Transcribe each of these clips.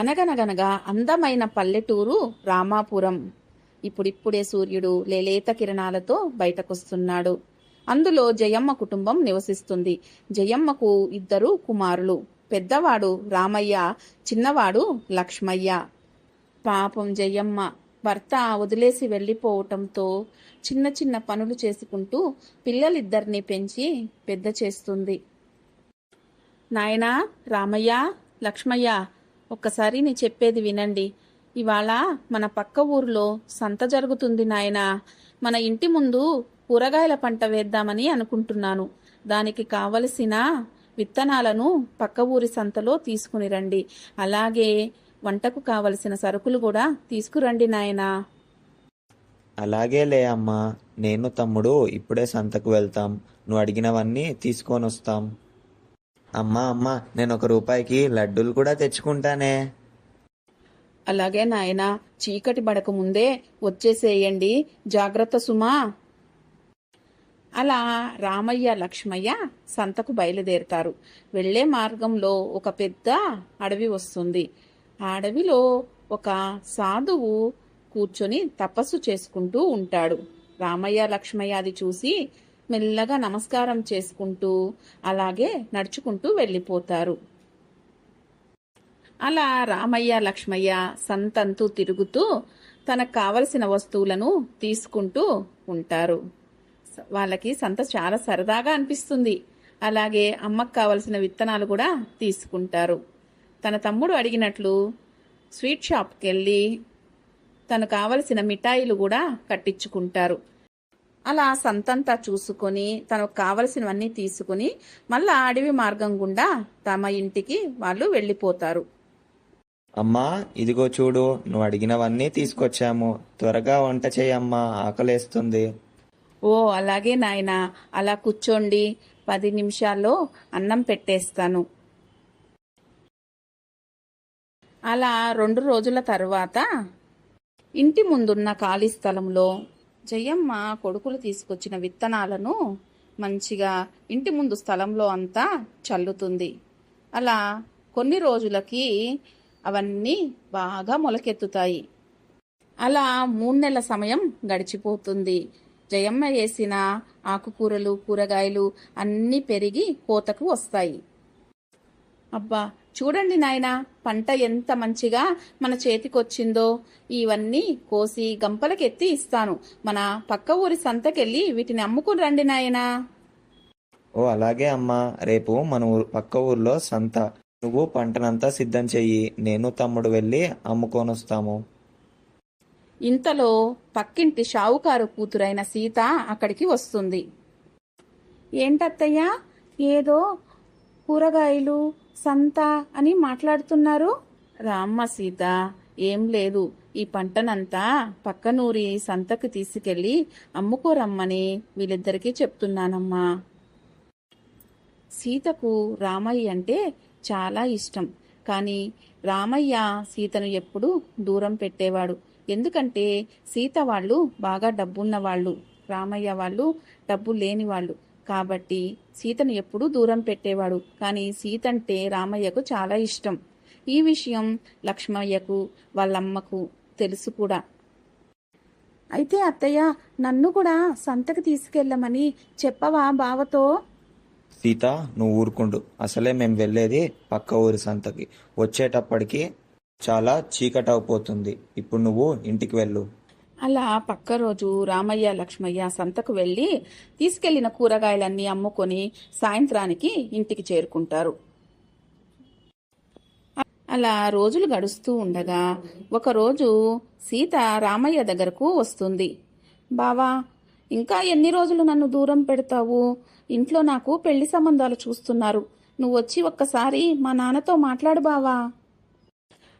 అనగనగనగా అందమైన పల్లెటూరు రామాపురం. ఇప్పుడిప్పుడే సూర్యుడు లేలేత కిరణాలతో బయటకొస్తున్నాడు. అందులో జయమ్మ కుటుంబం నివసిస్తుంది. జయమ్మకు ఇద్దరు కుమారులు. పెద్దవాడు రామయ్య చిన్నవాడు లక్ష్మయ్య. పాపం జయమ్మ. భర్త వదిలేసి వెళ్ళిపోవటంతో చిన్న చిన్న పనులు చేసుకుంటూ పిల్లలిద్దరిని పెంచి పెద్ద చేస్తుంది. నాయనా రామయ్య లక్ష్మయ్య ఒక్కసారి నీ చెప్పేది వినండి. ఇవాళ మన పక్క ఊర్లో సంత జరుగుతుంది నాయనా. మన ఇంటి ముందు కూరగాయల పంట వేద్దామని అనుకుంటున్నాను. దానికి కావలసిన విత్తనాలను పక్క ఊరి సంతలో తీసుకుని రండి. అలాగే వంటకు కావలసిన సరుకులు కూడా తీసుకురండి నాయనా. అలాగేలే అమ్మా. నేను తమ్ముడు ఇప్పుడే సంతకు వెళ్తాం. నువ్వు అడిగినవన్నీ తీసుకొని వస్తాం అమ్మా అమ్మా నేను ఒక రూపాయికి లడ్డూలు కూడా తెచ్చుకుంటానే. అలాగే నాయనా చీకటి పడక ముందే వచ్చేసేయండి. జాగ్రత్త సుమా. అలా రామయ్య లక్ష్మయ్య సంతకు బయలుదేరుతారు. వెళ్ళే మార్గంలో ఒక పెద్ద అడవి వస్తుంది. ఆ అడవిలో ఒక సాధువు కూర్చొని తపస్సు చేసుకుంటూ ఉంటాడు. రామయ్య లక్ష్మయ్య అది చూసి మెల్లగా నమస్కారం చేసుకుంటూ అలాగే నడుచుకుంటూ వెళ్ళిపోతారు. అలా రామయ్య లక్ష్మయ్య సంతంతు తిరుగుతూ తనకు కావలసిన వస్తువులను తీసుకుంటూ ఉంటారు. వాళ్ళకి సంత చాలా సరదాగా అనిపిస్తుంది. అలాగే అమ్మకు కావలసిన విత్తనాలు కూడా తీసుకుంటారు. తన తమ్ముడు అడిగినట్లు స్వీట్ షాప్కి వెళ్ళి తను కావలసిన మిఠాయిలు కూడా కట్టించుకుంటారు. అలా సంతంతా చూసుకొని తనకు కావలసినవన్నీ తీసుకుని మళ్ళా అడవి మార్గం గుండా తమ ఇంటికి వాళ్ళు వెళ్ళిపోతారు. అమ్మా ఇదిగో చూడు నువ్వు అడిగినవన్నీ తీసుకొచ్చాము. త్వరగా వంట చేయమ్మా ఆకలేస్తుంది. ఓ అలాగే నాయనా. అలా కూర్చోండి. పది నిమిషాల్లో అన్నం పెట్టేస్తాను. అలా రెండు రోజుల తర్వాత ఇంటి ముందున్న ఖాళీ స్థలంలో జయమ్మ కొడుకులు తీసుకొచ్చిన విత్తనాలను మంచిగా ఇంటి ముందు స్థలంలో అంతా చల్లుతుంది. అలా కొన్ని రోజులకి అవన్నీ బాగా మొలకెత్తుతాయి. అలా మూడు నెలల సమయం గడిచిపోతుంది. జయమ్మ వేసిన ఆకుకూరలు కూరగాయలు అన్నీ పెరిగి కోతకు వస్తాయి. అబ్బా చూడండి నాయనా పంట ఎంత మంచిగా మన చేతికొచ్చిందో. ఇవన్నీ కోసి గంపలకెత్తి ఇస్తాను. మన పక్క ఊరి సంతకెళ్ళి వీటిని అమ్ముకుని రండి నాయనా. ఓ అలాగే అమ్మా. రేపు మన ఊరు పక్క ఊర్లో సంత. నువ్వు పంటనంతా సిద్ధం చెయ్యి. నేను తమ్ముడు వెళ్ళి అమ్ముకొని వస్తాము ఇంతలో పక్కింటి షావుకారు కూతురైన సీత అక్కడికి వస్తుంది. ఏంటత్తయ్యా? ఏదో కూరగాయలు సంత అని మాట్లాడుతున్నారు? రామ్మ సీత ఏం లేదు. ఈ పంటనంతా పక్కనూరి సంతకు తీసుకెళ్ళి అమ్ముకోరమ్మని వీళ్ళిద్దరికీ చెప్తున్నానమ్మా. సీతకు రామయ్య అంటే చాలా ఇష్టం. కానీ రామయ్య సీతను ఎప్పుడూ దూరం పెట్టేవాడు. ఎందుకంటే సీత వాళ్ళు బాగా డబ్బున్న వాళ్ళు రామయ్య వాళ్ళు డబ్బు లేని వాళ్ళు కాబట్టి సీతను ఎప్పుడూ దూరం పెట్టేవాడు. కానీ సీత అంటే రామయ్యకు చాలా ఇష్టం. ఈ విషయం లక్ష్మయ్యకు వాళ్ళమ్మకు తెలుసు కూడా. అయితే అత్తయ్య నన్ను కూడా సంతకు తీసుకెళ్ళమని చెప్పవా బావతో? సీత నువ్వు ఊరుకుండు. అసలే మేము వెళ్ళేది పక్క ఊరి సంతకి. వచ్చేటప్పటికి చాలా చీకటవుపోతుంది. అయిపోతుంది ఇప్పుడు నువ్వు ఇంటికి వెళ్ళు. అలా పక్క రోజు రామయ్య లక్ష్మయ్య సంతకు వెళ్ళి తీసుకెళ్ళిన కూరగాయలన్నీ అమ్ముకొని సాయంత్రానికి ఇంటికి చేరుకుంటారు. అలా రోజులు గడుస్తూ ఉండగా ఒకరోజు సీత రామయ్య దగ్గరకు వస్తుంది. బావా ఇంకా ఎన్ని రోజులు నన్ను దూరం పెడతావు? ఇంట్లో నాకు పెళ్ళి సంబంధాలు చూస్తున్నారు. నువ్వు వచ్చి ఒక్కసారి మా నాన్నతో మాట్లాడు బావా.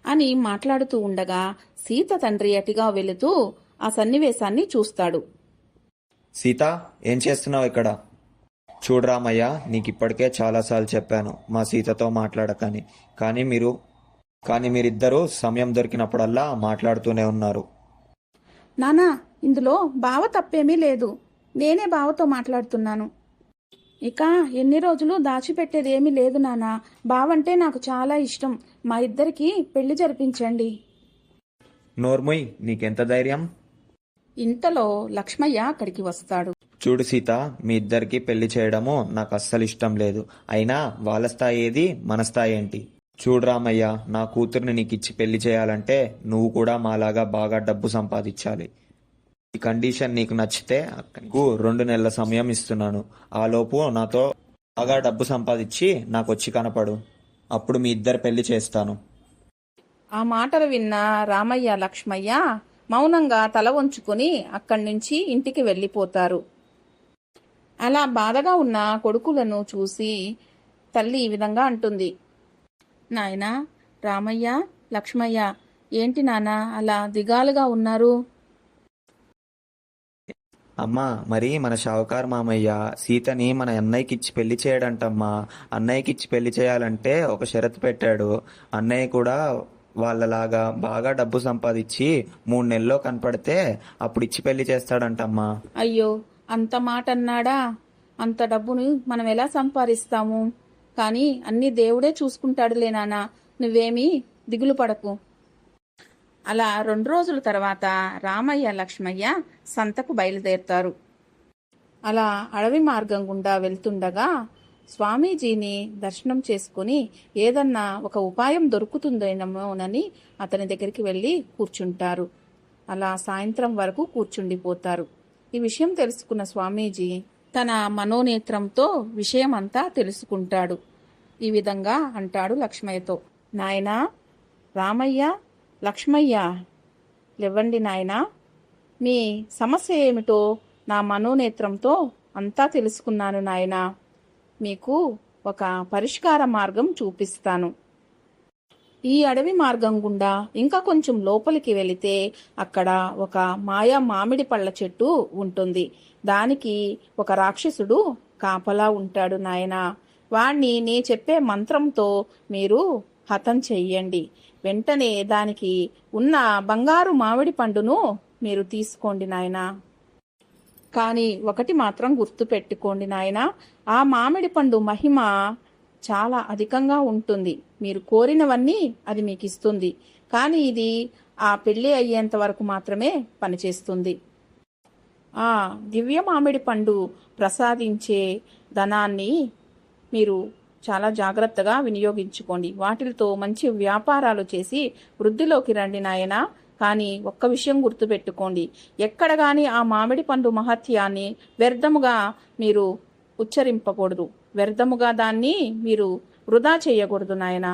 అని మాట్లాడుతూ ఉండగా సీత తండ్రి అటిగా వెళుతూ ఆ సన్నివేశాన్ని చూస్తాడు. సీత ఏం చేస్తున్నావు ఇక్కడ? చూడు రామయ్య నీకు ఇప్పటికే చాలాసార్లు చెప్పాను మా సీతతో మాట్లాడకని. కానీ మీరు కానీ మీరిద్దరూ సమయం దొరికినప్పుడల్లా మాట్లాడుతూనే ఉన్నారు. నానా ఇందులో బావ తప్పేమీ లేదు. నేనే బావతో మాట్లాడుతున్నాను. ఇక ఎన్ని రోజులు దాచిపెట్టేది ఏమీ లేదు నాన్న బావంటే నాకు చాలా ఇష్టం. మా ఇద్దరికి పెళ్ళి జరిపించండి. నోర్ముయ్ నీకెంత ధైర్యం? ఇంతలో లక్ష్మయ్య అక్కడికి వస్తాడు. చూడు సీత మీ ఇద్దరికి పెళ్ళి చేయడము నాకు అస్సలు ఇష్టం లేదు. అయినా వాళ్ళ స్థాయి ఏది? మన స్థాయి ఏంటి? చూడు రామయ్య నా కూతుర్ని నీకు ఇచ్చి పెళ్ళి చేయాలంటే నువ్వు కూడా మాలాగా బాగా డబ్బు సంపాదించాలి. ఈ కండిషన్ నీకు నచ్చితే నీకు రెండు నెలల సమయం ఇస్తున్నాను. ఆ లోపు నాతో బాగా డబ్బు సంపాదించి నాకు వచ్చి కనపడు. అప్పుడు మీ ఇద్దరు పెళ్ళి చేస్తాను. ఆ మాటలు విన్న రామయ్య లక్ష్మయ్య మౌనంగా తల వంచుకొని అక్కడి నుంచి ఇంటికి వెళ్ళిపోతారు. అలా బాధగా ఉన్న కొడుకులను చూసి తల్లి ఈ విధంగా అంటుంది. నాయనా రామయ్య లక్ష్మయ్య ఏంటి నాన్న అలా దిగాలుగా ఉన్నారు? అమ్మా మరి మన షావుకారు మామయ్య సీతని మన అన్నయ్యకి ఇచ్చి పెళ్ళి చేయడంటమ్మా. అన్నయ్యకి ఇచ్చి పెళ్ళి చేయాలంటే ఒక షరతు పెట్టాడు. అన్నయ్య కూడా వాళ్ళలాగా బాగా డబ్బు సంపాదించి మూడు నెలల్లో కనపడితే అప్పుడు ఇచ్చి పెళ్ళి చేస్తాడంటమ్మా. అయ్యో అంత మాట అన్నాడా అంత డబ్బును మనం ఎలా సంపాదిస్తాము? కానీ అన్ని దేవుడే చూసుకుంటాడులే నాన్న. నువ్వేమీ దిగులు పడకు. అలా రెండు రోజుల తర్వాత రామయ్య లక్ష్మయ్య సంతకు బయలుదేరుతారు. అలా అడవి మార్గం గుండా వెళ్తుండగా స్వామీజీని దర్శనం చేసుకుని ఏదన్నా ఒక ఉపాయం దొరుకుతుందేమోనని అతని దగ్గరికి వెళ్ళి కూర్చుంటారు. అలా సాయంత్రం వరకు కూర్చుండిపోతారు. ఈ విషయం తెలుసుకున్న స్వామీజీ తన మనోనేత్రంతో విషయమంతా తెలుసుకుంటాడు. ఈ విధంగా అంటాడు లక్ష్మయ్యతో నాయనా రామయ్య లక్ష్మయ్య లేవండి నాయనా. మీ సమస్య ఏమిటో నా మనోనేత్రంతో అంతా తెలుసుకున్నాను నాయనా. మీకు ఒక పరిష్కార మార్గం చూపిస్తాను. ఈ అడవి మార్గం గుండా ఇంకా కొంచెం లోపలికి వెళితే అక్కడ ఒక మాయా మామిడి పళ్ళ చెట్టు ఉంటుంది. దానికి ఒక రాక్షసుడు కాపలా ఉంటాడు నాయనా. వాణ్ణి నీ చెప్పే మంత్రంతో మీరు హతం చెయ్యండి. వెంటనే దానికి ఉన్న బంగారు మామిడి పండును మీరు తీసుకోండి నాయనా. కానీ ఒకటి మాత్రం గుర్తుపెట్టుకోండి నాయన ఆ మామిడి పండు మహిమ చాలా అధికంగా ఉంటుంది. మీరు కోరినవన్నీ అది మీకు ఇస్తుంది కానీ ఇది ఆ పెళ్ళి అయ్యేంత వరకు మాత్రమే పనిచేస్తుంది. ఆ దివ్య మామిడి పండు ప్రసాదించే ధనాన్ని మీరు చాలా జాగ్రత్తగా వినియోగించుకోండి. వాటితో మంచి వ్యాపారాలు చేసి వృద్ధిలోకి రండి నాయనా. కానీ ఒక్క విషయం గుర్తుపెట్టుకోండి. ఎక్కడ కానీ ఆ మామిడి పండు మహత్యాన్ని వ్యర్థముగా మీరు ఉచ్చరింపకూడదు. వ్యర్థముగా దాన్ని మీరు వృధా చేయకూడదు నాయన.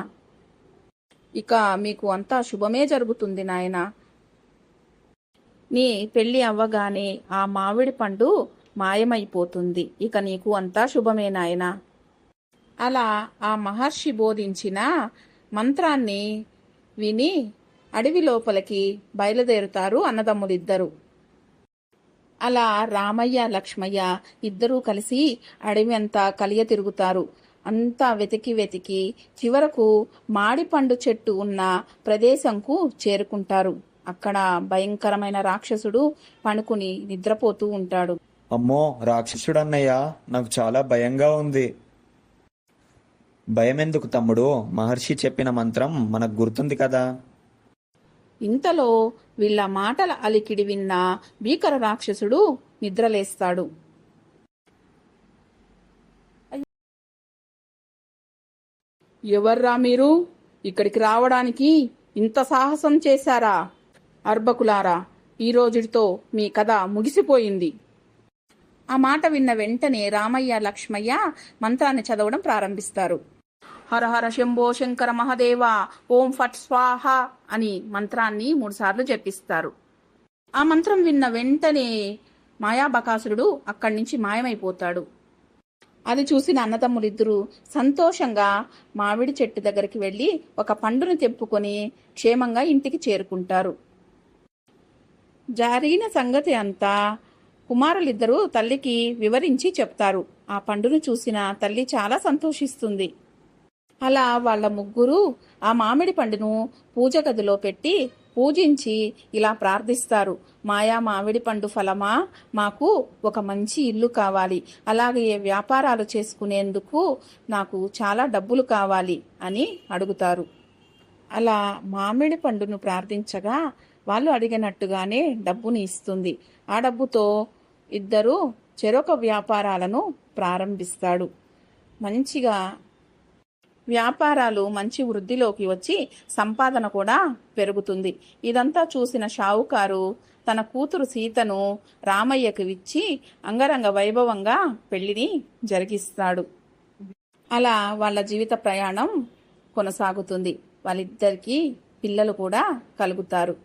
ఇక మీకు అంతా శుభమే జరుగుతుంది నాయన. నీ పెళ్ళి అవ్వగానే ఆ మామిడి పండు మాయమైపోతుంది. ఇక నీకు అంతా శుభమే నాయనా. అలా ఆ మహర్షి బోధించిన మంత్రాన్ని విని అడవి లోపలికి బయలుదేరుతారు అన్నదమ్ములిద్దరూ. అలా రామయ్య లక్ష్మయ్య ఇద్దరూ కలిసి అడవి అంతా కలియ తిరుగుతారు. అంతా వెతికి వెతికి చివరకు మాడిపండు చెట్టు ఉన్న ప్రదేశంకు చేరుకుంటారు. అక్కడ భయంకరమైన రాక్షసుడు పనుకుని నిద్రపోతూ ఉంటాడు. అమ్మో రాక్షసుడు అన్నయ్య నాకు చాలా భయంగా ఉంది. భయం ఎందుకు తమ్ముడు? మహర్షి చెప్పిన మంత్రం మనకు గుర్తుంది కదా. ఇంతలో వీళ్ళ మాటల అలికిడి విన్న భీకర రాక్షసుడు నిద్రలేస్తాడు. ఎవర్రా మీరు? ఇక్కడికి రావడానికి ఇంత సాహసం చేశారా? అర్బకులారా ఈ రోజుతో మీ కథ ముగిసిపోయింది. ఆ మాట విన్న వెంటనే రామయ్య లక్ష్మయ్య మంత్రాన్ని చదవడం ప్రారంభిస్తారు. హర హర శంభో శంకర మహదేవ ఓం ఫట్ స్వాహ అని మంత్రాన్ని మూడుసార్లు జపిస్తారు. ఆ మంత్రం విన్న వెంటనే మాయాబకాసురుడు అక్కడి నుంచి మాయమైపోతాడు. అది చూసిన అన్నతమ్ములిద్దరూ సంతోషంగా మామిడి చెట్టు దగ్గరికి వెళ్ళి ఒక పండును తెంపుకొని క్షేమంగా ఇంటికి చేరుకుంటారు. జరిగిన సంగతి అంతా కుమారులిద్దరూ తల్లికి వివరించి చెప్తారు. ఆ పండును చూసిన తల్లి చాలా సంతోషిస్తుంది. అలా వాళ్ళ ముగ్గురు ఆ మామిడి పండును పూజ గదిలో పెట్టి పూజించి ఇలా ప్రార్థిస్తారు. మాయా మామిడి పండు ఫలమా? మాకు ఒక మంచి ఇల్లు కావాలి. అలాగే వ్యాపారాలు చేసుకునేందుకు నాకు చాలా డబ్బులు కావాలి అని అడుగుతారు. అలా మామిడి పండును ప్రార్థించగా వాళ్ళు అడిగినట్టుగానే డబ్బుని ఇస్తుంది. ఆ డబ్బుతో ఇద్దరు చెరొక వ్యాపారాలను ప్రారంభిస్తాడు. మంచిగా వ్యాపారాలు మంచి వృద్ధిలోకి వచ్చి సంపాదన కూడా పెరుగుతుంది. ఇదంతా చూసిన షావుకారు తన కూతురు సీతను రామయ్యకు ఇచ్చి అంగరంగ వైభవంగా పెళ్ళిని జరిగిస్తాడు. అలా వాళ్ళ జీవిత ప్రయాణం కొనసాగుతుంది. వాళ్ళిద్దరికీ పిల్లలు కూడా కలుగుతారు.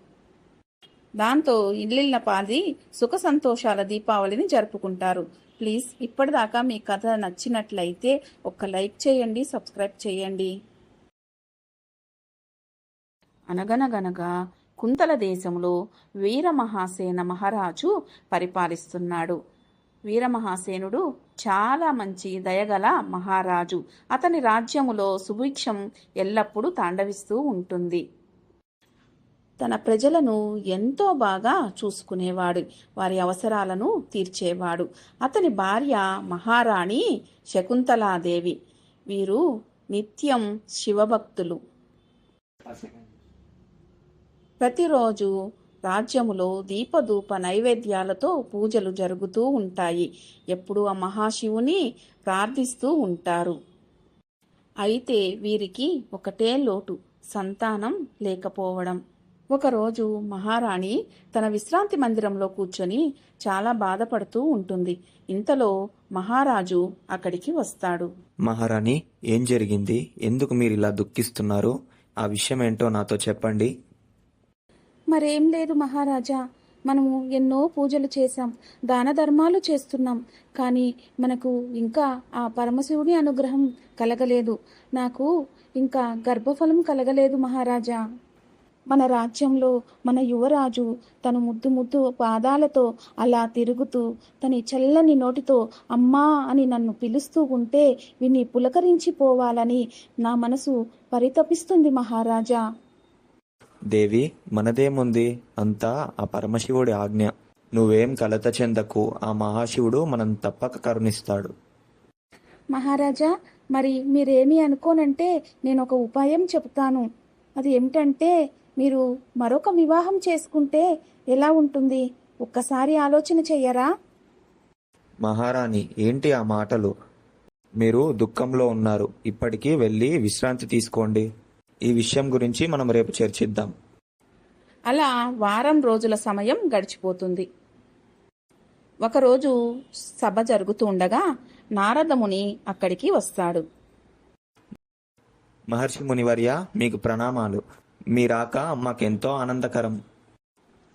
దాంతో ఇల్లిళ్ళ పాది సుఖ సంతోషాల దీపావళిని జరుపుకుంటారు. ప్లీజ్ ఇప్పటిదాకా మీ కథ నచ్చినట్లయితే ఒక లైక్ చేయండి సబ్స్క్రైబ్ చేయండి. అనగనగనగా కుంతల దేశంలో వీరమహాసేన మహారాజు పరిపాలిస్తున్నాడు. వీరమహాసేనుడు చాలా మంచి దయగల మహారాజు. అతని రాజ్యములో సుభిక్షం ఎల్లప్పుడూ తాండవిస్తూ ఉంటుంది. తన ప్రజలను ఎంతో బాగా చూసుకునేవాడు. వారి అవసరాలను తీర్చేవాడు. అతని భార్య మహారాణి శకుంతలాదేవి. వీరు నిత్యం శివభక్తులు. ప్రతిరోజు రాజ్యములో దీపధూప నైవేద్యాలతో పూజలు జరుగుతూ ఉంటాయి. ఎప్పుడూ ఆ మహాశివుని ప్రార్థిస్తూ ఉంటారు. అయితే వీరికి ఒకటే లోటు సంతానం లేకపోవడం. ఒకరోజు మహారాణి తన విశ్రాంతి మందిరంలో కూర్చొని చాలా బాధపడుతూ ఉంటుంది. ఇంతలో మహారాజు అక్కడికి వస్తాడు. మహారాణి ఏం జరిగింది? ఎందుకు మీరు ఇలా దుఃఖిస్తున్నారు? ఆ విషయం ఏంటో నాతో చెప్పండి. మరేం లేదు మహారాజా. మనము ఎన్నో పూజలు చేశాం దాన ధర్మాలు చేస్తున్నాం. కానీ మనకు ఇంకా ఆ పరమశివుని అనుగ్రహం కలగలేదు. నాకు ఇంకా గర్భఫలం కలగలేదు మహారాజా. మన రాజ్యంలో మన యువరాజు తను ముద్దు ముద్దు పాదాలతో అలా తిరుగుతూ తన చల్లని నోటితో అమ్మా అని నన్ను పిలుస్తూ ఉంటే విని పులకరించిపోవాలని నా మనసు పరితపిస్తుంది మహారాజా. దేవి మనదేముంది? అంతా ఆ పరమశివుడి ఆజ్ఞ. నువ్వేం కలత చెందకు. ఆ మహాశివుడు మనం తప్పక కరుణిస్తాడు. మహారాజా మరి మీరేమి అనుకోనంటే నేను ఒక ఉపాయం చెప్తాను అది ఏమిటంటే మీరు మరొక వివాహం చేసుకుంటే ఎలా ఉంటుంది? ఒక్కసారి ఆలోచన చెయ్యరా? మహారాణి ఏంటి ఆ మాటలు? మీరు దుఃఖంలో ఉన్నారు. ఇప్పటికీ వెళ్ళి విశ్రాంతి తీసుకోండి. ఈ విషయం గురించి మనం రేపు చర్చిద్దాం. అలా వారం రోజుల సమయం గడిచిపోతుంది. ఒకరోజు సభ జరుగుతూ ఉండగా నారదముని అక్కడికి వస్తాడు. మహర్షి మునివర్య మీకు ప్రణామాలు. మీ రాక మాకెంతో ఆనందకరం.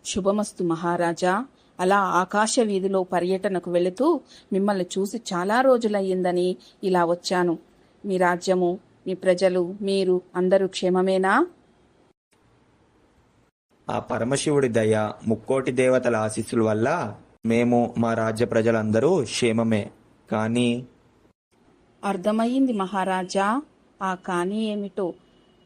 శుభమస్తు మహారాజా. అలా ఆకాశ వీధిలో పర్యటనకు వెళుతూ మిమ్మల్ని చూసి చాలా రోజులయ్యిందని ఇలా వచ్చాను. మీ రాజ్యము మీ ప్రజలు మీరు అందరూ క్షేమమేనా? ఆ పరమశివుడి దయ ముక్కోటి దేవతల ఆశీస్సుల వల్ల మేము మా రాజ్య ప్రజలందరూ క్షేమమే. కానీ అర్థమయ్యింది మహారాజా. ఆ కాని ఏమిటో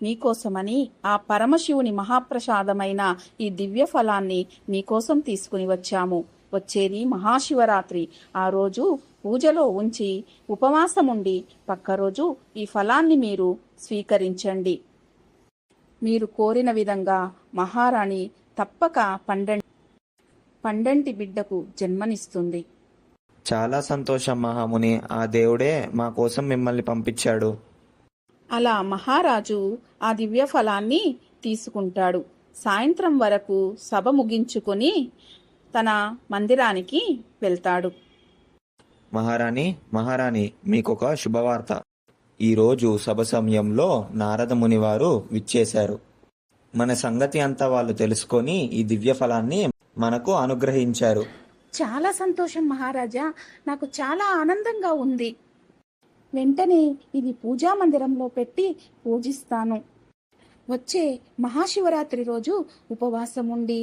నీకోసమని ఆ పరమశివుని మహాప్రసాదమైన ఈ దివ్య ఫలాన్ని మీకోసం తీసుకుని వచ్చాము. వచ్చేది మహాశివరాత్రి. ఆ రోజు పూజలో ఉంచి ఉపవాసముండి పక్క రోజు ఈ ఫలాన్ని మీరు స్వీకరించండి. మీరు కోరిన విధంగా మహారాణి తప్పక పండంటి పండంటి బిడ్డకు జన్మనిస్తుంది. చాలా సంతోషం మహాముని. ఆ దేవుడే మా కోసం మిమ్మల్ని పంపించాడు. అలా మహారాజు ఆ దివ్య ఫలాన్ని తీసుకుంటాడు. సాయంత్రం వరకు సభ ముగించుకొని తన మందిరానికి వెళ్తాడు. మహారాణి మహారాణి మీకొక శుభవార్త. ఈరోజు సభ సమయంలో నారద ముని వారు విచ్చేశారు. మన సంగతి అంతా వాళ్ళు తెలుసుకొని ఈ దివ్య ఫలాన్ని మనకు అనుగ్రహించారు. చాలా సంతోషం మహారాజా. నాకు చాలా ఆనందంగా ఉంది. వెంటనే ఇది పూజా మందిరంలో పెట్టి పూజిస్తాను. వచ్చే మహాశివరాత్రి రోజు ఉపవాసం ఉండి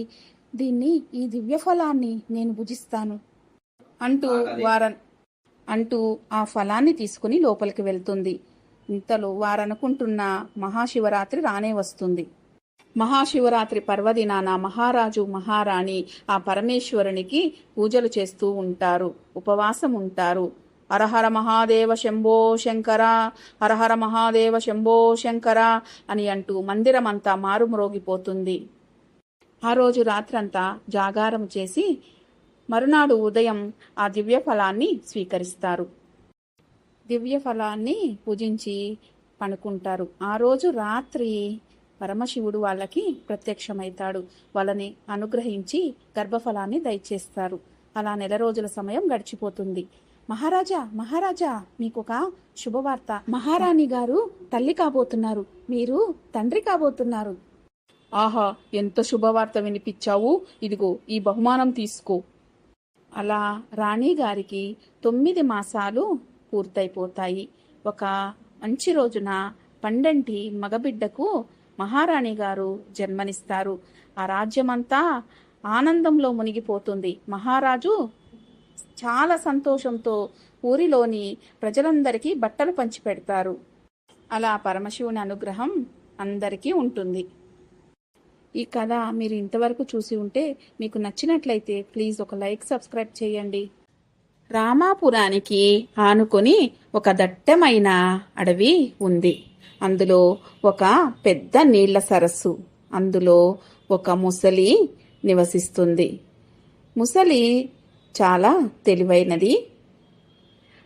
దీన్ని ఈ దివ్య ఫలాన్ని నేను భుజిస్తాను. అంటూ వారన్ అంటూ ఆ ఫలాన్ని తీసుకుని లోపలికి వెళ్తుంది. ఇంతలో వారనుకుంటున్న మహాశివరాత్రి రానే వస్తుంది. మహాశివరాత్రి పర్వదినాన మహారాజు మహారాణి ఆ పరమేశ్వరునికి పూజలు చేస్తూ ఉంటారు ఉపవాసం ఉంటారు. హరహర మహాదేవ శంభో శంకర హరహర మహాదేవ శంభో శంకర అని అంటూ మందిరమంతా మారుమ్రోగిపోతుంది. ఆ రోజు రాత్రంతా జాగారం చేసి మరునాడు ఉదయం ఆ దివ్య ఫలాన్ని స్వీకరిస్తారు. దివ్య ఫలాన్ని పూజించి పనుకుంటారు ఆ రోజు రాత్రి పరమశివుడు వాళ్ళకి ప్రత్యక్షమవుతాడు వాళ్ళని అనుగ్రహించి గర్భఫలాన్ని దయచేస్తారు. అలా నెల రోజుల సమయం గడిచిపోతుంది. మహారాజా మహారాజా మీకొక శుభవార్త. మహారాణి గారు తల్లి కాబోతున్నారు. మీరు తండ్రి కాబోతున్నారు. ఆహా ఎంత శుభవార్త వినిపించావు. ఇదిగో ఈ బహుమానం తీసుకో. అలా రాణి గారికి తొమ్మిది మాసాలు పూర్తయిపోతాయి. ఒక మంచి రోజున పండంటి మగబిడ్డకు మహారాణి గారు జన్మనిస్తారు. ఆ రాజ్యమంతా ఆనందంలో మునిగిపోతుంది. మహారాజు చాలా సంతోషంతో ఊరిలోని ప్రజలందరికీ బట్టలు పంచిపెడతారు అలా పరమశివుని అనుగ్రహం అందరికీ ఉంటుంది. ఈ కథ మీరు ఇంతవరకు చూసి ఉంటే మీకు నచ్చినట్లయితే ప్లీజ్ ఒక లైక్ సబ్స్క్రైబ్ చేయండి. రామాపురానికి ఆనుకొని ఒక దట్టమైన అడవి ఉంది. అందులో ఒక పెద్ద నీళ్ళ సరస్సు. అందులో ఒక ముసలి నివసిస్తుంది. ముసలి చాలా తెలివైనది.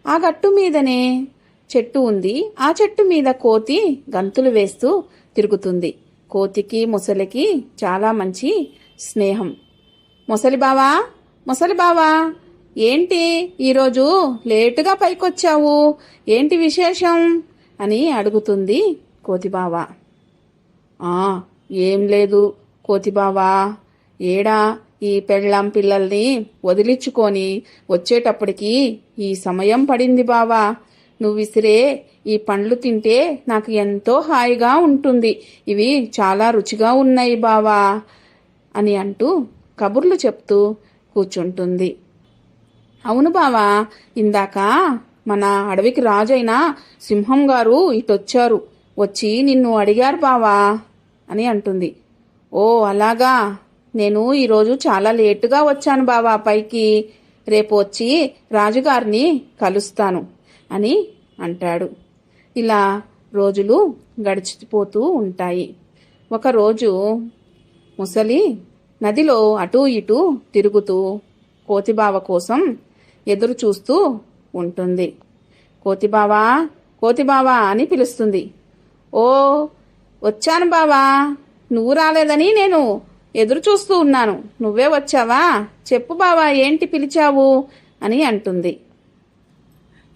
ఆ గట్టు మీదనే చెట్టు ఉంది. ఆ చెట్టు మీద కోతి గంతులు వేస్తూ తిరుగుతుంది. కోతికి ముసలికి చాలా మంచి స్నేహం. ముసలి బావా ముసలి బావా ఏంటి ఈరోజు లేటుగా పైకొచ్చావు? ఏంటి విశేషం? అని అడుగుతుంది కోతిబావ ఏం లేదు కోతిబావా ఏడా ఈ పెళ్ళాం పిల్లల్ని వదిలించుకొని వచ్చేటప్పటికి ఈ సమయం పడింది బావా. నువ్వు విసిరే ఈ పండ్లు తింటే నాకు ఎంతో హాయిగా ఉంటుంది. ఇవి చాలా రుచిగా ఉన్నాయి బావా అని అంటూ కబుర్లు చెప్తూ కూర్చుంటుంది. అవును బావా ఇందాక మన అడవికి రాజైన సింహం గారు ఇటొచ్చారు. వచ్చి నిన్ను అడిగారు బావా అని అంటుంది. ఓ అలాగా? నేను ఈరోజు చాలా లేటుగా వచ్చాను బావా పైకి. రేపు వచ్చి రాజుగారిని కలుస్తాను అని అంటాడు. ఇలా రోజులు గడిచిపోతూ ఉంటాయి. ఒకరోజు ముసలి నదిలో అటూ ఇటూ తిరుగుతూ కోతిబావ కోసం ఎదురు చూస్తూ ఉంటుంది. కోతిబావా కోతిబావా అని పిలుస్తుంది. ఓ వచ్చాను బావా. నువ్వు రాలేదని నేను ఎదురు చూస్తూ ఉన్నాను. నువ్వే వచ్చావా? చెప్పు బావా ఏంటి పిలిచావు? అని అంటుంది.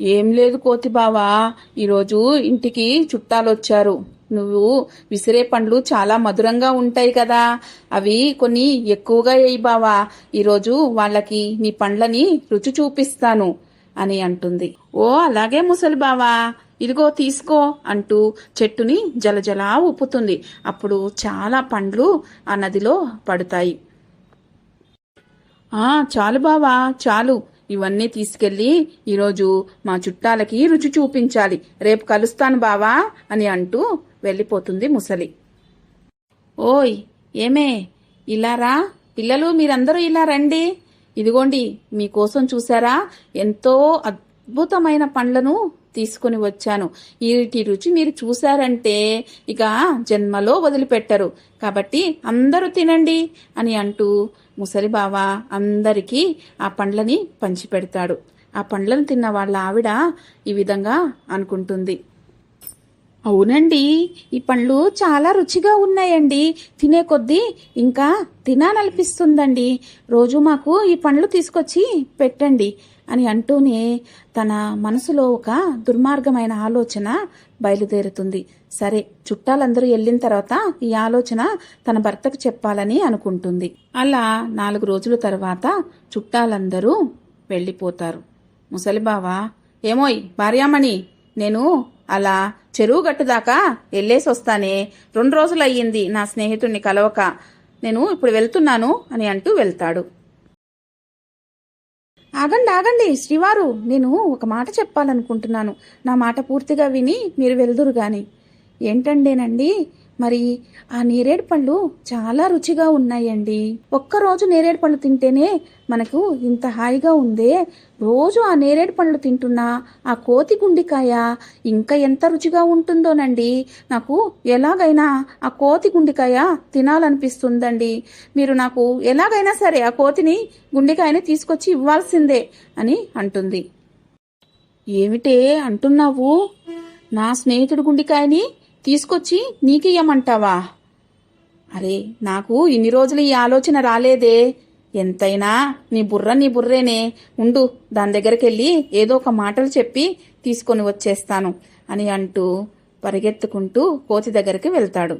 ఏం లేదు కోతి బావా ఈరోజు ఇంటికి చుట్టాలొచ్చారు. నువ్వు విసిరే పండ్లు చాలా మధురంగా ఉంటాయి కదా. అవి కొన్ని ఎక్కువగా వేయి బావా ఈరోజు వాళ్ళకి నీ పండ్లని రుచి చూపిస్తాను అని అంటుంది. ఓ అలాగే ముసలి బావా. ఇదిగో తీసుకో అంటూ చెట్టుని జలజలా ఊపుతుంది. అప్పుడు చాలా పండ్లు ఆ నదిలో పడతాయి. ఆ చాలు బావా చాలు. ఇవన్నీ తీసుకెళ్ళి ఈరోజు మా చుట్టాలకి రుచి చూపించాలి. రేపు కలుస్తాను బావా అని అంటూ వెళ్ళిపోతుంది ముసలి. ఓయ్ ఏమే? ఇలా రా. పిల్లలు మీరందరూ ఇలా రండి. ఇదిగోండి మీకోసం చూసారా? ఎంతో అద్భుతమైన పండ్లను తీసుకుని వచ్చాను. వీటి రుచి మీరు చూశారంటే ఇక జన్మలో వదిలిపెట్టరు. కాబట్టి అందరూ తినండి అని అంటూ ముసలి బావ అందరికీ ఆ పండ్లని పంచిపెడతాడు. ఆ పండ్లను తిన్న వాళ్ళ ఆవిడ ఈ విధంగా అనుకుంటుంది. అవునండి ఈ పండ్లు చాలా రుచిగా ఉన్నాయండి. తినే కొద్దీ ఇంకా తినాలనిపిస్తుందండి. రోజు మాకు ఈ పండ్లు తీసుకొచ్చి పెట్టండి. అని అంటూనే తన మనసులో ఒక దుర్మార్గమైన ఆలోచన బయలుదేరుతుంది. సరే చుట్టాలందరూ వెళ్ళిన తర్వాత ఈ ఆలోచన తన భర్తకు చెప్పాలని అనుకుంటుంది. అలా నాలుగు రోజుల తర్వాత చుట్టాలందరూ వెళ్ళిపోతారు. ముసలిబావా ఏమోయ్ భార్యామణి నేను అలా చెరువు గట్టు దాకా వెళ్ళేసి వస్తానే. రెండు రోజులయ్యింది నా స్నేహితుడిని కలవక. నేను ఇప్పుడు వెళ్తున్నాను అని అంటూ వెళ్తాడు. ఆగండి ఆగండి శ్రీవారు నేను ఒక మాట చెప్పాలనుకుంటున్నాను. నా మాట పూర్తిగా విని మీరు వెళ్దురు గాని ఏంటండేనండి? మరి ఆ నేరేడు పళ్ళు చాలా రుచిగా ఉన్నాయండి. ఒక్కరోజు నేరేడు పళ్ళు తింటేనే మనకు ఇంత హాయిగా ఉందే. రోజు ఆ నేరేడు పళ్ళు తింటున్నా ఆ కోతి గుండికాయ ఇంకా ఎంత రుచిగా ఉంటుందోనండి. నాకు ఎలాగైనా ఆ కోతి గుండికాయ తినాలనిపిస్తుందండి. మీరు నాకు ఎలాగైనా సరే ఆ కోతిని గుండికాయని తీసుకొచ్చి ఇవ్వాల్సిందే అని అంటుంది. ఏమిటే అంటున్నావు? నా స్నేహితుడు గుండికాయని తీసుకొచ్చి నీకియ్యమంటావా అరే నాకు ఇన్ని రోజులు ఈ ఆలోచన రాలేదే. ఎంతైనా నీ బుర్ర నీ బుర్రేనే. ఉండు దాని దగ్గరికెళ్ళి ఏదో ఒక మాటలు చెప్పి తీసుకొని వచ్చేస్తాను అని అంటూ పరిగెత్తుకుంటూ కోతి దగ్గరికి వెళ్తాడు.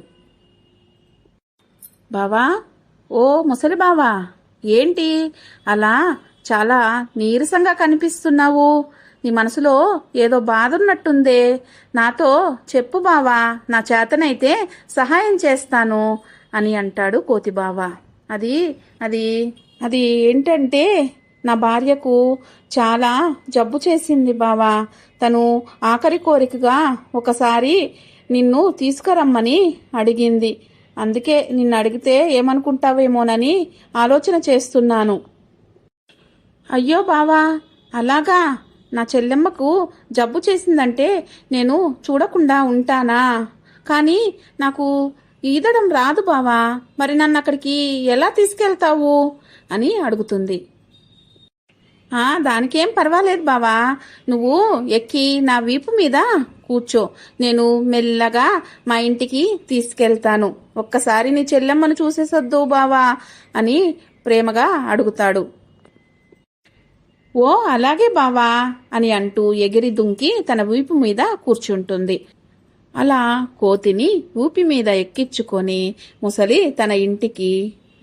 బావా ఓ ముసలి బావా ఏంటి? అలా చాలా నీరసంగా కనిపిస్తున్నావు. నీ మనసులో ఏదో బాధ ఉన్నట్టుందే నాతో చెప్పు బావా నా చేతనైతే సహాయం చేస్తాను అని అంటాడు కోతి బావ. అది అది అది ఏంటంటే నా భార్యకు చాలా జబ్బు చేసింది బావా. తను ఆఖరి కోరికగా ఒకసారి నిన్ను తీసుకురమ్మని అడిగింది. అందుకే నిన్ను అడిగితే ఏమనుకుంటావేమోనని ఆలోచన చేస్తున్నాను. అయ్యో బావా అలాగా? నా చెల్లెమ్మకు జబ్బు చేసిందంటే నేను చూడకుండా ఉంటానా? కానీ నాకు ఈదడం రాదు బావా. మరి నన్ను అక్కడికి ఎలా తీసుకెళ్తావు? అని అడుగుతుంది. ఆ దానికేం పర్వాలేదు బావా. నువ్వు ఎక్కి నా వీపు మీద కూర్చో. నేను మెల్లగా మా ఇంటికి తీసుకెళ్తాను. ఒక్కసారి నీ చెల్లెమ్మను చూసేసొద్దు బావా అని ప్రేమగా అడుగుతాడు. ఓ అలాగే బావా అని అంటూ ఎగిరి దుంకి తన వీపు మీద కూర్చుంటుంది. అలా కోతిని ఊపి మీద ఎక్కించుకొని ముసలి తన ఇంటికి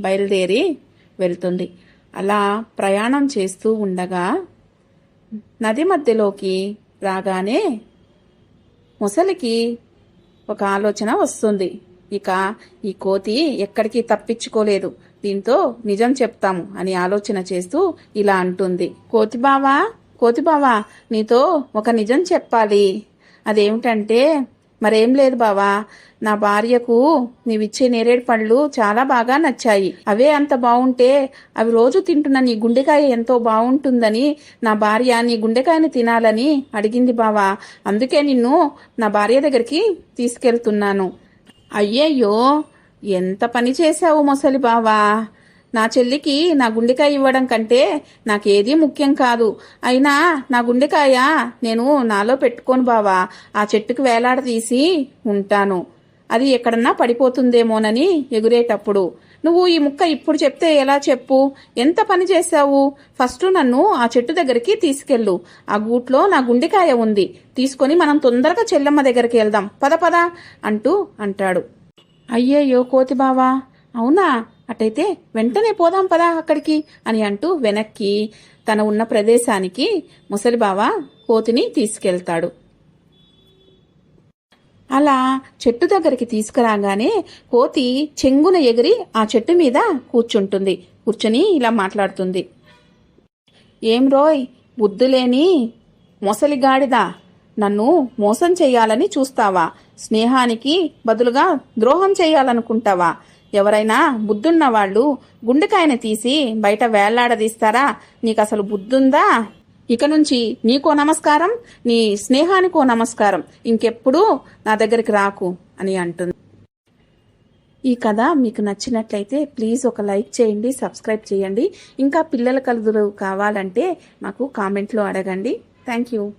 బయలుదేరి వెళ్తుంది. అలా ప్రయాణం చేస్తూ ఉండగా నది మధ్యలోకి రాగానే ముసలికి ఒక ఆలోచన వస్తుంది. ఇక ఈ కోతి ఎక్కడికి తప్పించుకోలేదు. దీంతో నిజం చెప్తాము అని ఆలోచన చేస్తూ ఇలా అంటుంది. కోతి కోతిబావా కోతి నీతో ఒక నిజం చెప్పాలి. అదేమిటంటే మరేం లేదు బావా. నా భార్యకు నీవిచ్చే నేరేడు పళ్ళు చాలా బాగా నచ్చాయి. అవే అంత బాగుంటే అవి రోజు తింటున్న నీ గుండెకాయ ఎంతో బాగుంటుందని నా భార్య నీ గుండెకాయని తినాలని అడిగింది బావా. అందుకే నిన్ను నా భార్య దగ్గరికి తీసుకెళ్తున్నాను. అయ్యయ్యో! ఎంత పని చేశావు మొసలి బావా? నా చెల్లికి నా గుండెకాయ ఇవ్వడం కంటే నాకేదీ ముఖ్యం కాదు. అయినా నా గుండెకాయ నేను నాలో పెట్టుకోను బావా. ఆ చెట్టుకు వేలాడదీసి ఉంటాను. అది ఎక్కడన్నా పడిపోతుందేమోనని ఎగురేటప్పుడు. నువ్వు ఈ ముక్క ఇప్పుడు చెప్తే ఎలా చెప్పు? ఎంత పని చేశావు? ఫస్ట్ నన్ను ఆ చెట్టు దగ్గరికి తీసుకెళ్ళు. ఆ గూట్లో నా గుండెకాయ ఉంది. తీసుకొని మనం తొందరగా చెల్లెమ్మ దగ్గరికి వెళ్దాం. పద పద అంటూ అంటాడు. అయ్యయ్యో కోతి బావా. అవునా? అటైతే వెంటనే పోదాం పదా అక్కడికి అని అంటూ వెనక్కి తన ఉన్న ప్రదేశానికి ముసలిబావ కోతిని తీసుకెళ్తాడు. అలా చెట్టు దగ్గరికి తీసుకురాగానే కోతి చెంగున ఎగిరి ఆ చెట్టు మీద కూర్చుంటుంది. కూర్చొని ఇలా మాట్లాడుతుంది. ఏం రోయ్? బుద్ధులేని మొసలిగాడిదా? నన్ను మోసం చేయాలని చూస్తావా? స్నేహానికి బదులుగా ద్రోహం చేయాలనుకుంటావా? ఎవరైనా బుద్ధున్న వాళ్ళు గుండెకాయని తీసి బయట వేళ్ళాడదీస్తారా నీకు అసలు బుద్ధుందా? ఇక నుంచి నీకో నమస్కారం నీ స్నేహానికో నమస్కారం. ఇంకెప్పుడు నా దగ్గరికి రాకు అని అంటుంది. ఈ కథ మీకు నచ్చినట్లయితే ప్లీజ్ ఒక లైక్ చేయండి సబ్స్క్రైబ్ చేయండి. ఇంకా పిల్లల కలుదులు కావాలంటే మాకు కామెంట్లో అడగండి. Thank you.